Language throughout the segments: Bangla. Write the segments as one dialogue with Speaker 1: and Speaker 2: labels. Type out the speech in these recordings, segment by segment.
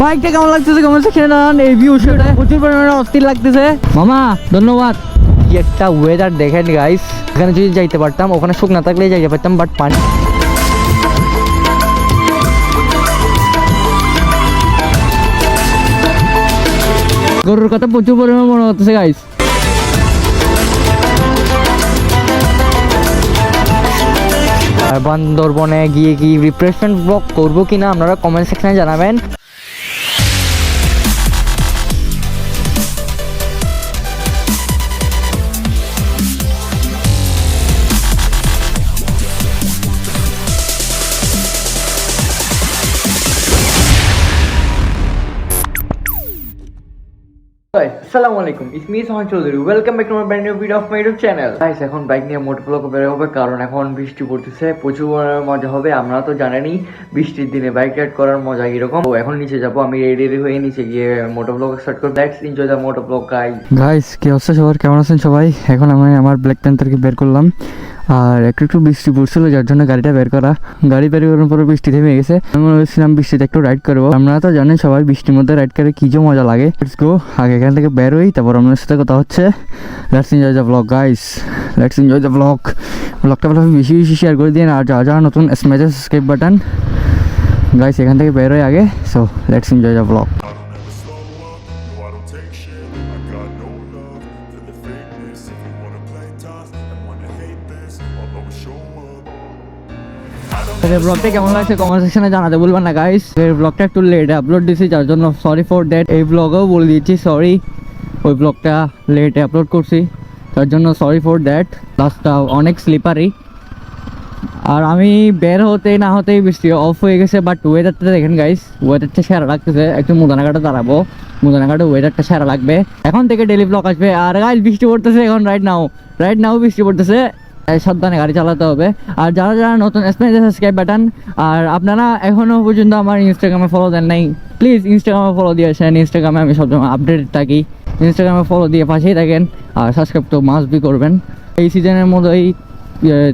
Speaker 1: বাইকটা কেমন লাগতেছে কেমন সেখানে দাঁড়ান এই ভিউ সেটা প্রচুর পরিমাণে অস্থির লাগতেছে। মামা, ধন্যবাদ। কি একটা ওয়েদার দেখেন গাইস এখানে যদি যাইতে পারতাম, ওখানে শুকনা থাকলে যাইতে পারতাম বাট পানি গরুর কথা প্রচুর পরিমাণে মনে হচ্ছে গাইস বান্দরবনে গিয়ে কি রিফ্রেশমেন্ট ব্লগ করব কিনা, আপনারা কমেন্ট সেকশনে জানাবেন। আসসালামু আলাইকুম it's me Sohan Chowdhury. Welcome back to my brand new video of my YouTube channel guys এখন বাইক নিয়ে মোটর ব্লগ বের হবে, কারণ এখন বৃষ্টি পড়তেছে, প্রচুর মজা হবে আপনারা তো জানেনই, বৃষ্টির দিনে বাইক রাইড করার মজা এরকম তো এখন নিচে যাব, আমি রেডি রেডি হয়ে নিচে গিয়ে মোটর ব্লগ স্টার্ট করব। Let's enjoy the motor vlog guys guys কি অবস্থা সবার? কেমন আছেন সবাই? এখন আমি আমার ব্ল্যাক প্যান্থারকে বের করলাম। আর একটু একটু বৃষ্টি পড়ছিল, যার জন্য গাড়িটা বের করা, গাড়ি বের করার পরে বৃষ্টি থেমে গেছে। আমি বলেছিলাম বৃষ্টিতে একটু রাইড করব। আপনারা তো জানেন, সবাই বৃষ্টির মধ্যে রাইড করে কি যে মজা লাগে। লেটস গো আগে এখান থেকে বের হই তারপর আপনার সাথে কথা হচ্ছে। Let's enjoy the vlog guys let's enjoy the vlog ব্লগটা ভালো বেশি বেশি শেয়ার করে দিন। আর যা যা নতুন স্ম্যাচ সাবস্ক্রাইব বাটন গাইস এখান থেকে বের হই আগে so let's enjoy the vlog
Speaker 2: I got no love for the fakeness. If you wanna
Speaker 1: sorry তার জন্য সরি ফর অনেক আর আমি বের হতে না হতেই বৃষ্টি অফ হয়ে গেছে বাট ওয়েদারটা দেখেন গাইস ওয়েদারটা সেরা লাগতেছে। একটু মুদানাঘাটে দাঁড়াবো। মুদানাঘাটে ওয়েদারটা সেরা লাগবে। এখন থেকে ডেলি ব্লগ আসবে। আর গাইস বৃষ্টি পড়তেছে এখন রাইট নাও রাইট নাও বৃষ্টি পড়তেছে। সাবধানে গাড়ি চালাতে হবে। আর যারা যারা নতুন সাবস্ক্রাইব বাটন আর আপনারা এখনও পর্যন্ত আমার ইনস্টাগ্রামে ফলো দেন নাই প্লিজ ইনস্টাগ্রামে ফলো দিয়ে আসেন। ইনস্টাগ্রামে আমি সবসময় আপডেট থাকি। ইনস্টাগ্রামে ফলো দিয়ে পাশেই থাকেন, আর সাবস্ক্রাইব তো মাস্ট বি করবেন। এই সিজনের মধ্যেই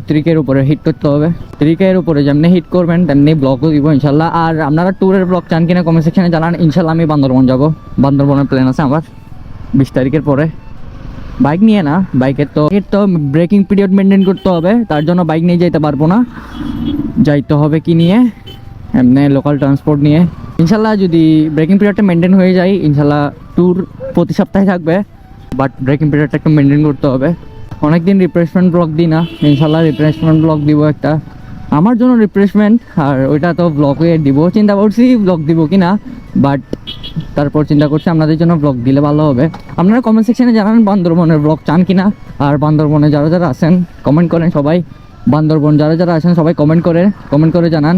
Speaker 1: ত্রিকের উপরে হিট করতে হবে। ত্রিকের উপরে যেমনি হিট করবেন, তেমনি ব্লগও দিব ইনশাল্লাহ। আর আপনারা ট্যুরের ব্লগ চান কিনা কমেন্ট সেকশনে জানান। ইনশাল্লাহ আমি বান্দরবন যাব। বান্দরবনের প্ল্যান আছে আমার, বিশ তারিখের পরে। বাইক নিয়ে না, বাইকের তো এর তো ব্রেকিং পিরিয়ড মেনটেন করতে হবে, তার জন্য বাইক নিয়ে যাইতে পারব না। যাইতে হবে কি নিয়ে? এমনি লোকাল ট্রান্সপোর্ট নিয়ে। ইনশাল্লাহ যদি ব্রেকিং পিরিয়ডটা মেনটেন হয়ে যায়, ইনশাল্লাহ ট্যুর প্রতি সপ্তাহে থাকবে বাট ব্রেকিং পিরিয়ডটা একটু মেনটেন করতে হবে। অনেকদিন রিফ্রেশমেন্ট ব্লগ দিই না, ইনশাল্লাহ রিফ্রেশমেন্ট ব্লগ দিব একটা। আমার জন্য রিফ্রেশমেন্ট আর ওইটা তো ব্লগে দিব। চিন্তা করছি ব্লগ দিব কি না বাট তারপর চিন্তা করছি আপনাদের জন্য ব্লগ দিলে ভালো হবে। আপনারা কমেন্ট সেকশনে জানান বান্দরবনের ব্লগ চান কি না আর বান্দরবনে যারা যারা আছেন কমেন্ট করেন সবাই। বান্দরবন যারা যারা আছেন, সবাই কমেন্ট করে কমেন্ট করে জানান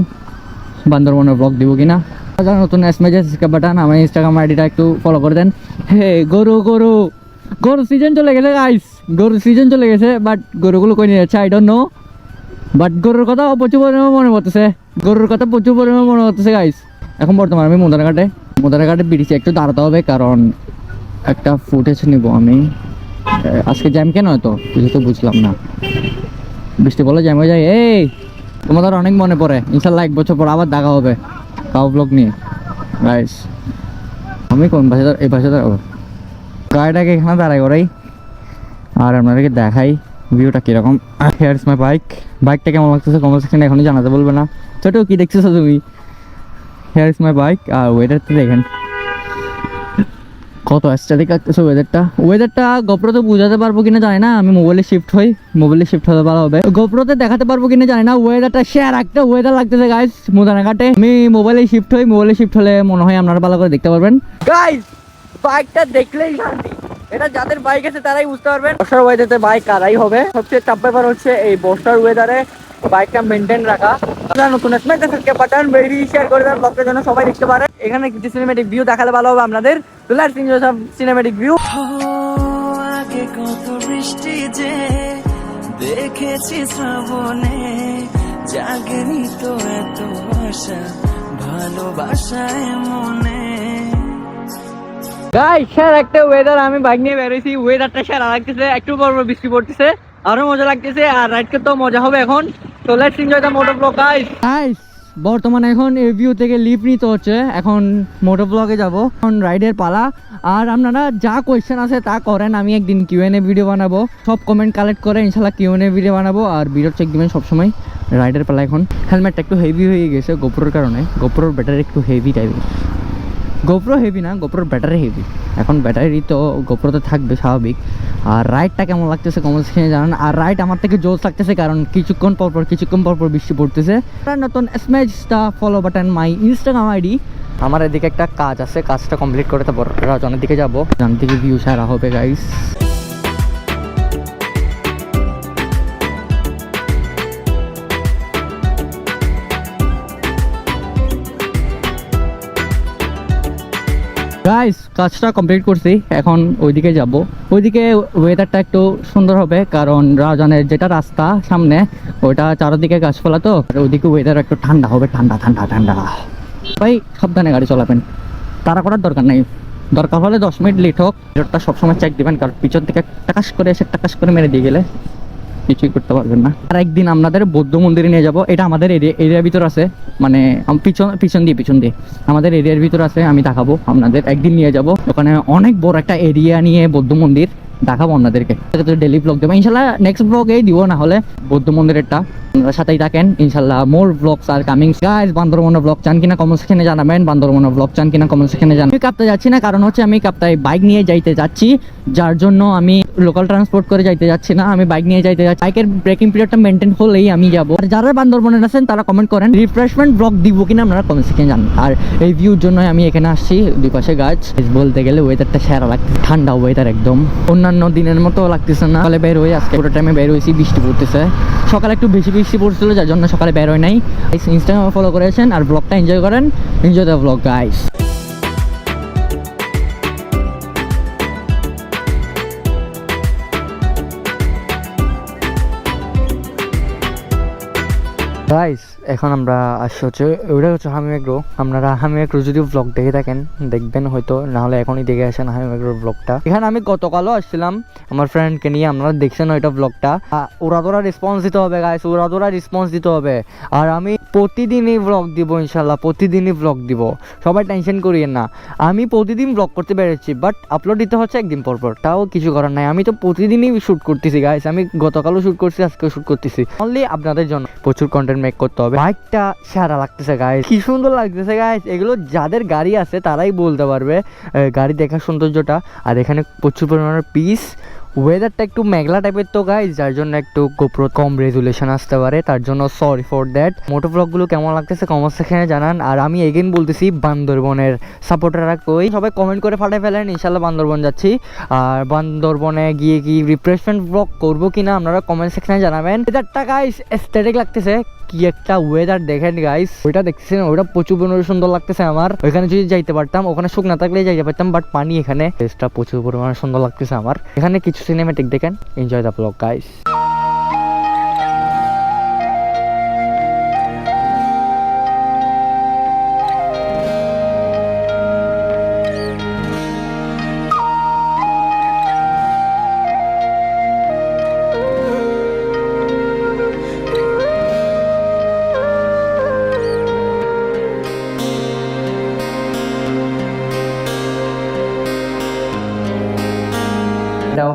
Speaker 1: বান্দরবনের ব্লগ দিব কি না যারা নতুন এসমেজেস বাটান আমার ইনস্টাগ্রাম আইডিটা একটু ফলো করে দেন। হে, গরু গরু গরু সিজন চলে গেছে আইস গরু সিজন চলে গেছে বাট গরুগুলো কই নিয়ে যাচ্ছে আই ডোন্ট নো বাট গরুর কথা প্রচুর পরিমাণে মনে পড়তেছে। গরুর কথা প্রচুর পরিমাণে মনে পড়তেছে গাইস এখন বর্তমানে আমি মোদারাঘাটে মোদারাঘাটে বেরিয়েছি একটু দাঁড়াতে হবে, কারণ একটা ফুটেজ নিব আমি। আজকে জ্যাম কেন হয়তো কিছু তো বুঝলাম না। বৃষ্টি বলে জ্যাম হয়ে যায়। এই, তোমাদের অনেক মনে পড়ে। ইনশাল্লাহ এক বছর পর আবার দেখা হবে। কাউ ব্লগ নিয়ে। গাইস আমি কোন ভাষা এই ভাষা গাড়িটাকে এখানে দাঁড়াই করাই। আর আপনাদেরকে দেখাই। ভিউটা কীরকম? হেয়ার ইস মাই বাইক বাইকটা কেমন লাগতেছে কমেন্ট সেকশনে এখনই জানাতে বলবে না। ছোট, কি দেখতেছো তুমি? হেয়ার ইস মাই বাইক আর ওয়েদারটা দেখেন। কত অ্যাস্টারিক লাগতেছে ওয়েদারটা ওয়েদারটা গোপ্রোতে বোঝাতে পারব কিনা জানি না, আমি মোবাইলে শিফট হই। মোবাইলে শিফট হতে ভালো হবে। গোপ্রোতে দেখাতে পারব কিনা জানি না ওয়েদারটা শেয়ার একটা ওয়েদার লাগতেছে গাইস মোদানাঘাটে। আমি মোবাইলে শিফট হই মোবাইলে শিফট হলে মনে হয় আপনারা ভালো করে দেখতে পারবেন। গাইস বাইকটা দেখলেই শান্তি। এটা যাদের বাইক আছে তারাই বুঝতে পারবেন। বর্ষার ওয়েদারে বাইক কারাই হবে। সবচেয়ে চাপ ব্যাপার হচ্ছে এই বর্ষার ওয়েদারে বাইকটা মেনটেন রাখা। নতুন স্মার্ট সাবস্ক্রাইব বাটন বেরি শেয়ার করে দেন ব্লগের জন্য সবাই দেখতে পারে। এখানে কিছু সিনেমেটিক ভিউ দেখালে ভালো হবে আপনাদের। লেটস এনজয় সিনেমেটিক ভিউ
Speaker 3: আগে কত বৃষ্টি যে দেখেছি শ্রাবণে। জাগেনি তো এত আশা ভালোবাসায় মনে।
Speaker 1: রাইড এখন। মোটর ব্লগ রাইডের পালা। আর আপনারা যা কোয়েশ্চেন আছে তা করেন, আমি একদিন কিউএনএ ভিডিও বানাবো। সব কমেন্ট কালেক্ট করে ইনশাল্লাহ কিউএনএ ভিডিও বানাবো। আর ভিডিও চেক দিবেন সবসময় রাইডের পালা এখন। হেলমেটটা একটু হেভি হয়ে গেছে গোপ্রোর কারণে। গোপ্রোর ব্যাটারি একটু হেভি টাইপের গোপ্রো হেভি না গোপ্রোর ব্যাটারি হেভি এখন ব্যাটারি তো গোপ্রোতে থাকবে, স্বাভাবিক। আর রাইডটা কেমন লাগতেছে কমেন্ট সেখানে জানান। আর রাইড আমার থেকে জোর লাগতেছে কারণ কিছুক্ষণ পরপর পর, কিছুক্ষণ পরপর পর বৃষ্টি পড়তেছে। নতুন স্ম্যাচ স্ম্যাচটা follow button my Instagram ID আমার এদিকে একটা কাজ আছে, কাজটা কমপ্লিট করে তারপর রাজনের দিকে যাব। রাজনের দিকে ভিউ সারা হবে গাইস গাইস কাজটা কমপ্লিট করছি। এখন ওইদিকে যাব। ওইদিকে ওয়েদারটা একটু সুন্দর হবে, কারণ রাজনের যেটা রাস্তা সামনে, ওইটা চারদিকে গাছপালা তো ওইদিকে ওয়েদার একটু ঠান্ডা হবে, ঠান্ডা ঠান্ডা ঠান্ডা। ভাই, সাবধানে গাড়ি চালাবেন। তারা করার দরকার নেই। দরকার হলে দশ মিনিট লেট হোক। সবসময় চেক দিবেন, কারণ পিছন থেকে টাকাশ করে এসে টাকাশ করে মেরে দিয়ে গেলে কিছুই করতে পারবেন না। আর একদিন আপনাদের বৌদ্ধ মন্দিরে নিয়ে যাব। এটা আমাদের এরিয়া, এরিয়ার ভিতর আছে। মানে পিছন পিছন দিয়ে পিছন দিয়ে। আমাদের এরিয়ার ভিতর আছে, আমি দেখাবো আপনাদের। একদিন নিয়ে যাব। ওখানে অনেক বড় একটা এরিয়া নিয়ে বৌদ্ধ মন্দির। দেখাবো আপনাদেরকে। ডেলি ব্লগ দেবো। ইনশাল্লাহ নেক্সট ব্লগেই দিব না হলে বৌদ্ধ মন্দিরেরটা। আপনারা সাথেই থাকেন। ইনশাল্লাহ more vlogs are coming guys বান্দরবনের ব্লগ চান কিনা কমেন্ট সেখানে জানাবেন। বান্দরবনের ব্লগ চান কিনা কমেন্ট সেখানে জানাবেন। আমি কাপ্তায় যাচ্ছি না, কারণ হচ্ছে আমি কাপ্তায় বাইক নিয়ে যাইতে যাচ্ছি। যার জন্য আমি লোকাল ট্রান্সপোর্ট করে যাইতে যাচ্ছি না। আমি বাইক নিয়ে যাইতে যাচ্ছি। বাইকের ব্রেকিং পিরিয়ডটা মেনটেন হলেই আমি যাব। আর যারা বান্দরবনের আছেন, তারা কমেন্ট করেন রিফ্রেশমেন্ট ব্লগ দিব কিনা আপনারা কমেন্ট সেখানে জানান। আর এই ভিউর জন্য আমি এখানে আসছি দুই পাশে গাছ বলতে গেলে ওয়েদারটা সেরা লাগছে। ঠান্ডা ওয়েদার একদম। অন্যান্য দিনের মতো লাগতেছে না। সকালে বের হয়ে আজকে পুরো টাইমে বের হয়েছি, বৃষ্টি পড়তেছে। সকালে একটু বেশি বৃষ্টি পড়ছিল, যার জন্য সকালে বের হয় নাই। ইনস্টাগ্রামে ফলো করেছেন আর ব্লগটা এনজয় করেন। Enjoy the vlog guys guys এখন আমরা আসছি হচ্ছে, ওইটা হচ্ছে হামি এগ্রো আপনারা হামি এগ্রো যদি ব্লগ দেখে থাকেন, দেখবেন হয়তো না হলে এখনই দেখে আসেন হামি এগ্রোর ব্লগটা এখানে আমি গতকালও আসছিলাম, আমার ফ্রেন্ডকে নিয়ে, আপনারা দেখছেন ওইটা ব্লগটা ওরা তোরা রেসপন্স দিতে হবে গাইস ওরা তোরা রেসপন্স দিতে হবে। আর আমি প্রতিদিনই ব্লগ দিব ইনশাল্লাহ প্রতিদিনই ব্লগ দিব। সবাই টেনশন করিয়েন না। আমি প্রতিদিন ব্লগ করতে পেরেছি বাট আপলোড দিতে হচ্ছে একদিন পর পর। তাও কিছু করার নাই। আমি তো প্রতিদিনই শ্যুট করতেছি গাইস আমি গতকালও শ্যুট করছি, আজকেও শ্যুট করতেছি। অনলি আপনাদের জন্য প্রচুর কন্টেন্ট মেক করতে হবে। বাইকটা সারা লাগতেছে গাইস কি সুন্দর লাগতেছে গাইস এগুলো যাদের গাড়ি আছে, তারাই বলতে পারবে গাড়ি দেখার সৌন্দর্যটা। আর এখানে প্রচুর পরিমাণের পিস ওয়েদারটা একটু মেঘলা টাইপের তো গাইজ যার জন্য একটু গোপ্রো কম রেজুলেশন আসতে পারে। তার জন্য সরি ফর দ্যাট মোটো ব্লগগুলো কেমন লাগতেছে কমেন্ট সেখানে জানান। আর আমি এগেন বলতেছি, বান্দরবনের সাপোর্টাররা কই? সবাই কমেন্ট করে ফাটাই ফেলেন ইনশাল্লাহ বান্দরবন যাচ্ছি। আর বান্দরবনে গিয়ে কি রিফ্রেশমেন্ট ব্লগ করব কিনা, আপনারা কমেন্ট সেকশনে জানাবেন। ওয়েদারটা গাইস এস্থেটিক লাগতেছে। কি একটা ওয়েদার দেখেন গাইস ওইটা দেখতেছেন ওইটা প্রচুর পরিমাণে সুন্দর লাগতেছে আমার। ওইখানে যদি যাইতে পারতাম, ওখানে সুখ শুকনা থাকলে যাইতে পারতাম বাট পানি এখানে। প্রচুর পরিমাণে সুন্দর লাগতেছে আমার। এখানে কিছু সিনেমেটিক দেখেন। Enjoy the vlog guys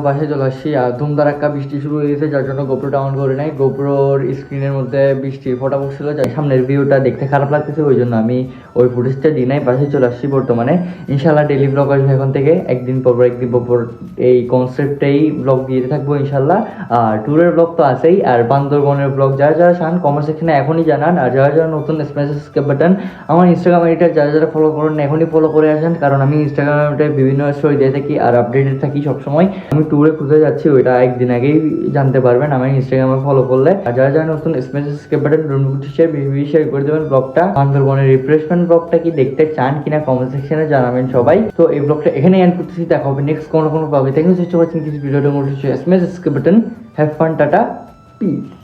Speaker 1: down বাসে চলে আসছি আর ধুমধারাক্কা বৃষ্টি শুরু হয়ে গেছে, যার জন্য গোপ্রো ডাউন করে নাই। গোপ্রোর স্ক্রিনের মধ্যে বৃষ্টি ফোটা পড়ছিল, যার সামনের ভিউটা দেখতে খারাপ লাগতেছে, ওই জন্য আমি ওই ফুটেজটা দিই নাই চলে আসছি বর্তমানে। ইনশাল্লাহ ডেলি ব্লগ আসবে এখন থেকে, একদিন পর একদিন পর এই কনসেপ্টেই ব্লগ দিয়ে থাকব ইনশাল্লাহ আর ট্যুরের ব্লগ তো আছেই, আর বান্দরবনের ব্লগ যারা যারা চান কমেন্ট সেকশনে এখনই জানান, আর যারা যারা নতুন স্পেস বাটন আমার ইনস্টাগ্রাম আইডিটা যারা যারা ফলো করেন, এখনই ফলো করে আসেন, কারণ আমি ইনস্টাগ্রামে বিভিন্ন স্টোরি দিয়ে থাকি, আর আপডেটেড থাকি সবসময়। আমি ট্যুরে কোথায় যাচ্ছি, ওইটা একদিন আগেই জানতে পারবেন। আমার ইনস্টাগ্রামে ফলো করলে। আর যারা যারা নতুন স্মেস বাটন শেয়ার শেয়ার করে দেবেন ব্লগটা বান্দরবনের রিফ্রেশমেন্ট ব্লগটা কি দেখতে চান কিনা কমেন্ট সেকশনে জানাবেন সবাই। তো এই ব্লগটা এখানে এন্ড করতেছি। দেখা হবে নেক্সট কোনো কোনো ব্লগে থ্যাংক ইউ সো মাচ কিছু ভিডিওটা button have fun tata peace